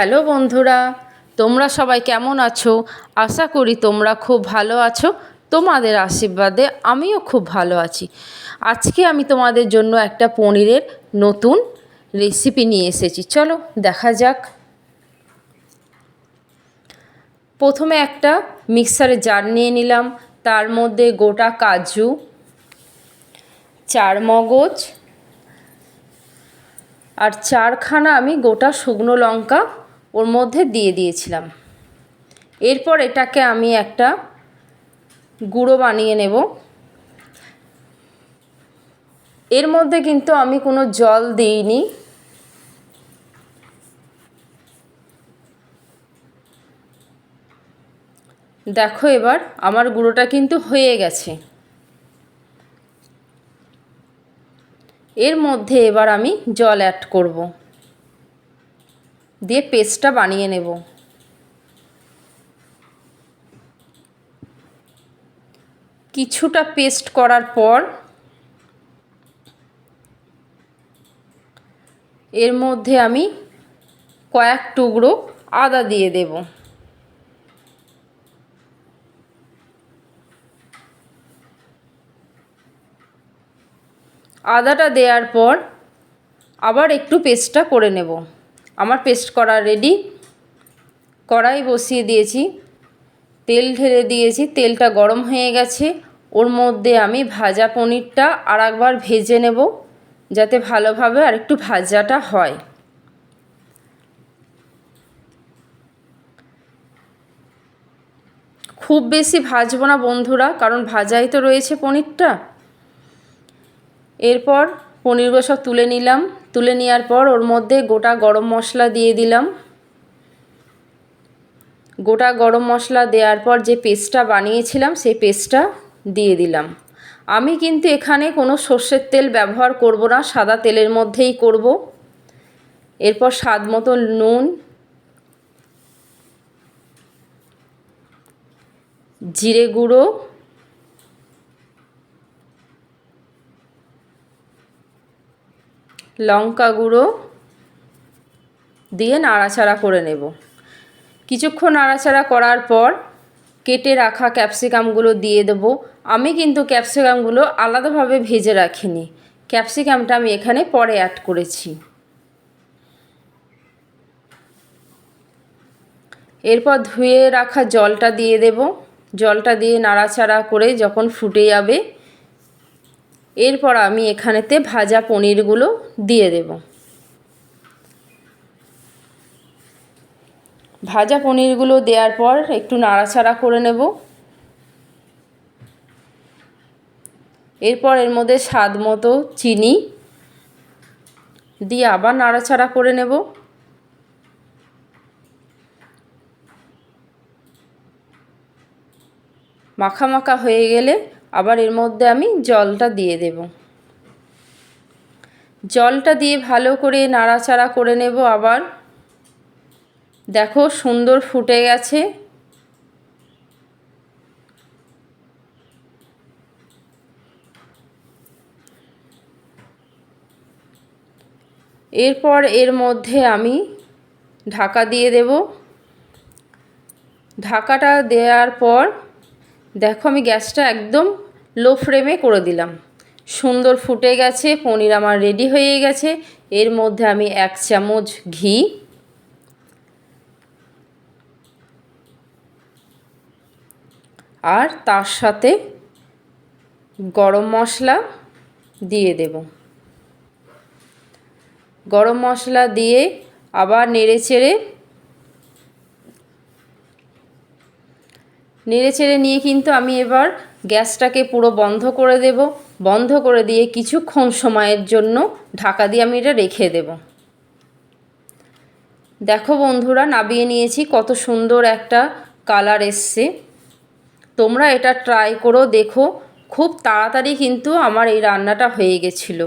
Hello বন্ধুরা, তোমরা সবাই কেমন আছো? আশা করি তোমরা খুব ভালো আছো। তোমাদের আশীর্বাদে আমিও খুব ভালো আছি। আজকে আমি তোমাদের জন্য একটা পনিরের নতুন রেসিপি নিয়ে এসেছি। চলো, দেখা যাক। প্রথমে একটা মিক্সারে জার নিয়ে নিলাম। তার মধ্যে গোটা কাজু, চার মগজ আর চারখানা আমি গোটা শুকনো লঙ্কা ওর মধ্যে দিয়ে দিয়েছিলাম। এরপর এটাকে আমি একটা গুঁড়ো বানিয়ে নেব। এর মধ্যে কিন্তু আমি কোনো জল দিইনি। দেখো এবার আমার গুঁড়োটা কিন্তু হয়ে গেছে। এর মধ্যে এবার আমি জল অ্যাড করব। দিয়ে পেস্টটা বানিয়ে নেব। কিছুটা পেস্ট করার পর এর মধ্যে আমি কয়েক টুকরো আদা দিয়ে দেব। আদাটা দেওয়ার পর আবার একটু পেস্টটা করে নেব। আমার পেস্ট করা রেডি কড়াই বসিয়ে দিয়েছি। তেল ঢেলে দিয়েছি। তেলটা গরম হয়ে গেছে। ওর মধ্যে আমি ভাজা পনিরটা আর একবার ভেজে নেব, যাতে ভালোভাবে আর একটু ভাজাটা হয়। খুব বেশি ভাজবো না বন্ধুরা, কারণ ভাজাই তো রয়েছে পনিরটা। এরপর পনিরগুলো সব তুলে নিলাম। তুলে নেওয়ার পর ওর মধ্যে গোটা গরম মশলা দিয়ে দিলাম। গোটা গরম মশলা দেওয়ার পর যে পেস্টটা বানিয়েছিলাম, সেই পেস্টটা দিয়ে দিলাম। আমি কিন্তু এখানে কোনো সর্ষের তেল ব্যবহার করব না, সাদা তেলের মধ্যেই করব। এরপর স্বাদ মতো নুন, জিরে গুঁড়ো লঙ্কা গুঁড়ো দিয়ে নাড়াচাড়া করে নেব। কিছুক্ষণ নাড়াচাড়া করার পর কেটে রাখা ক্যাপসিকামগুলো দিয়ে দেব। আমি কিন্তু ক্যাপসিকামগুলো আলাদাভাবে ভেজে রাখিনি। ক্যাপসিকামটা আমি এখানে পরে অ্যাড করেছি। এরপর ধুয়ে রাখা জলটা দিয়ে দেব। জলটা দিয়ে নাড়াচাড়া করে যখন ফুটে যাবে এরপর আমি এখানেতে ভাজা পনিরগুলো দিয়ে দেব। ভাজা পনিরগুলো দেওয়ার পর একটু নাড়াচাড়া করে নেব। এরপর এর মধ্যে স্বাদ মতো চিনি দিয়ে আবার নাড়াচাড়া করে নেব। মাখা মাখা হয়ে গেলে আবার এর মধ্যে আমি জলটা দিয়ে দেব। জলটা দিয়ে ভালো করে নাড়াচাড়া করে নেব আবার। দেখো সুন্দর ফুটে গেছে। এরপর এর মধ্যে আমি ঢাকা দিয়ে দেব। ঢাকাটা দেওয়ার পর দেখো আমি গ্যাসটা একদম লো ফ্লেমে করে দিলাম। সুন্দর ফুটে গেছে, পনির আমার রেডি হয়ে গেছে। এর মধ্যে আমি এক চামচ ঘি। আর তার সাথে গরম মশলা দিয়ে দেব। গরম মশলা দিয়ে আবার নেড়ে চেড়ে নেড়ে চেড়ে নিয়ে কিন্তু আমি এবার গ্যাসটাকে পুরো বন্ধ করে দেব। বন্ধ করে দিয়ে কিছুক্ষণ সময়ের জন্য ঢাকা দিয়ে আমি এটা রেখে দেব। দেখো বন্ধুরা, নাবিয়ে নিয়েছি, কত সুন্দর একটা কালার এসছে। তোমরা এটা ট্রাই করো, দেখো। খুব তাড়াতাড়ি কিন্তু আমার এই রান্নাটা হয়ে গেছিল।